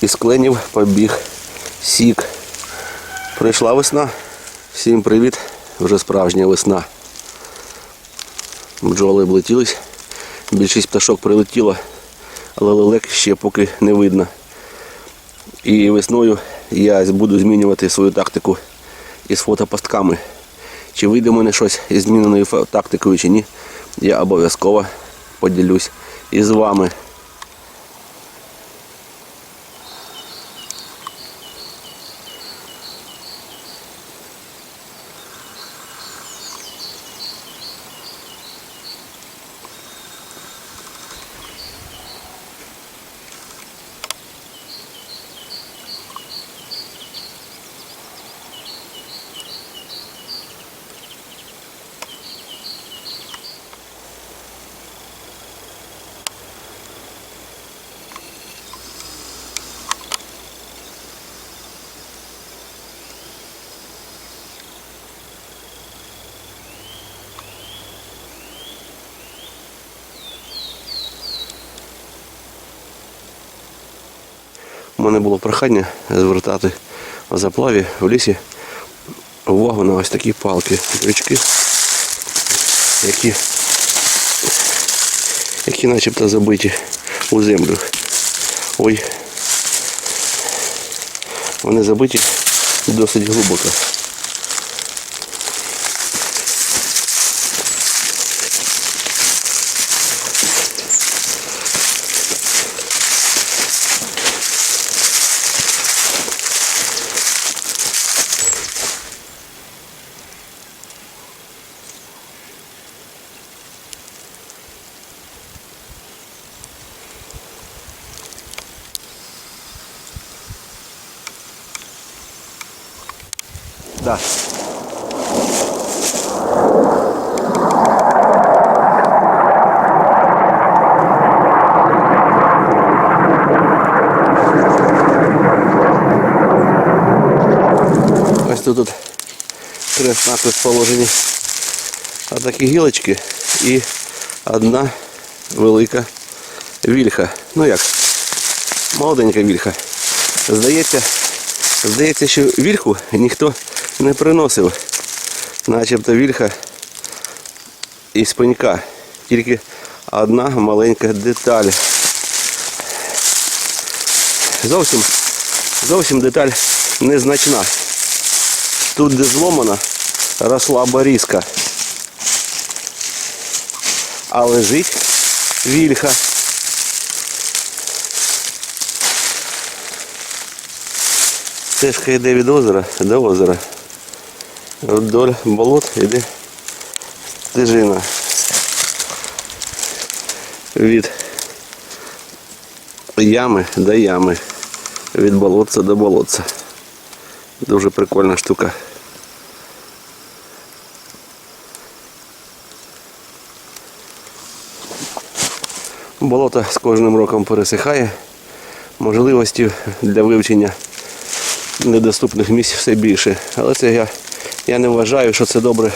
із кленів побіг сік. Прийшла весна. Всім привіт. Вже справжня весна. Бджоли облетілись. Більшість пташок прилетіло, але лелек ще поки не видно. І весною я буду змінювати свою тактику із фотопостками. Чи вийде в мене щось із зміненою тактикою чи ні, я обов'язково поділюсь із вами. Мене було прохання звертати в заплаві в лісі увагу на ось такі палки, крючки, які, які начебто забиті у землю. Ой. Вони забиті досить глибоко. Да. Ось тут, тут крест напис положені. Такі гілочки і одна велика вільха. Ну як? Молоденька вільха. Здається, Здається, що вільху ніхто не приносив. Начебто вільха із пенька. Тільки одна маленька деталь. Зовсім, зовсім деталь незначна. Тут, де зломана, росла борізка. А лежить вільха. Стежка йде від озера до озера. Вдоль болот йде стежина. Від ями до ями. Від болотця до болотця. Дуже прикольна штука. Болото з кожним роком пересихає. Можливості для вивчення недоступних місць все більше. Але це я, я не вважаю, що це добре,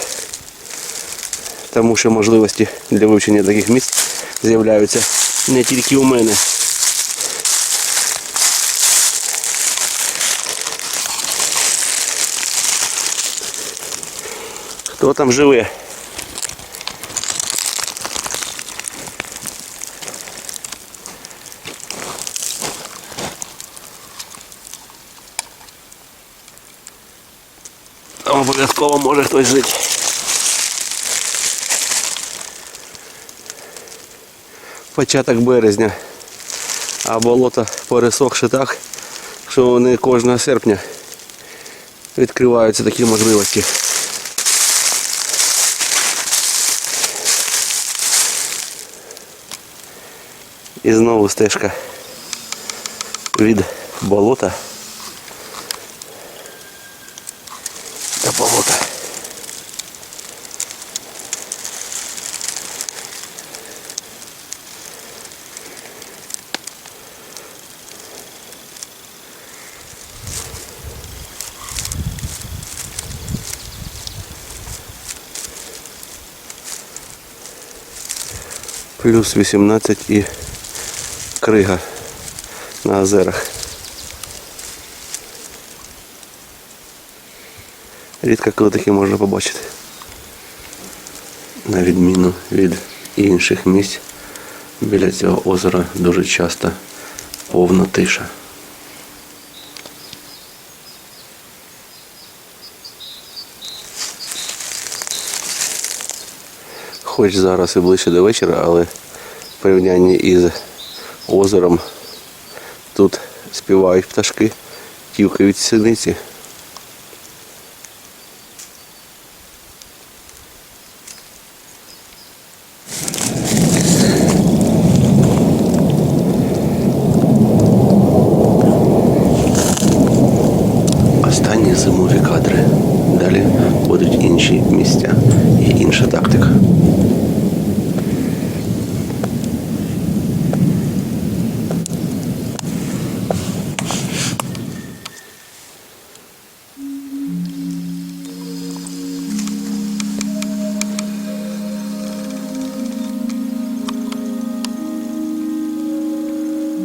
тому що можливості для вивчення таких місць з'являються не тільки у мене. Хто там живе? Обов'язково може хтось жити. Початок березня. А болото пересохше так, що вони кожного серпня відкриваються такі можливості. І знову стежка від болота плюс 18 і крига на озерах. Рідко коли таке можна побачити. На відміну від інших місць біля цього озера дуже часто повна тиша. Хоч зараз і ближче до вечора, але в порівнянні із озером тут співають пташки, тівкають синиці. Останні зимові кадри. Далі будуть інші місця і інша тактика.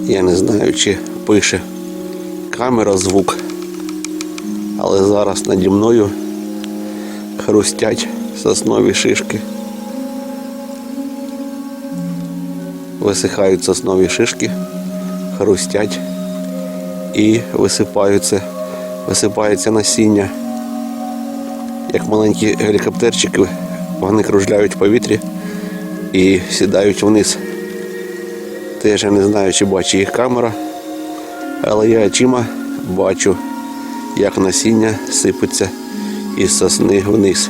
Я не знаю, чи пише камера звук, але зараз наді мною хрустять соснові шишки. Висихають соснові шишки, хрустять і висипаються, висипається насіння. Як маленькі гелікоптерчики, вони кружляють в повітрі і сідають вниз. Теж я не знаю, чи бачить їх камера, але я очима бачу, як насіння сипеться із сосни вниз.